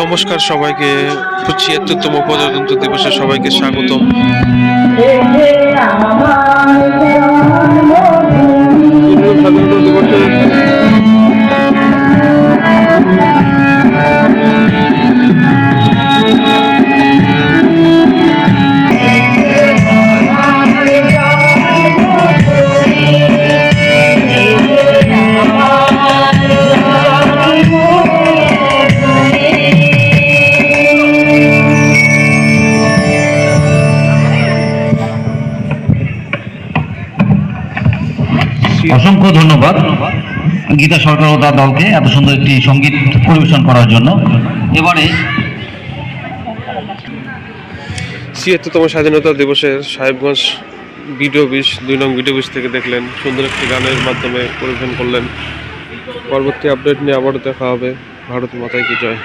নমস্কার সবাইকে। ছিয়াত্তরতম প্রজাতন্ত্র দিবসে সবাইকে স্বাগতম। অসংখ্য ধন্যবাদ গীতা সরকার ও তার দলকে এত সুন্দর একটি সংগীত পরিবেশন করার জন্য। এবারে ছিয়াত্তরতম স্বাধীনতা দিবসের সাহেবগঞ্জ ভিডিও বিশ, দুই নং ভিডিও বিশ থেকে দেখলেন, সুন্দর একটি গানের মাধ্যমে পরিবেশন করলেন। পরবর্তী আপডেট নিয়ে আবারও দেখা হবে। ভারত মাতায় কি জয়।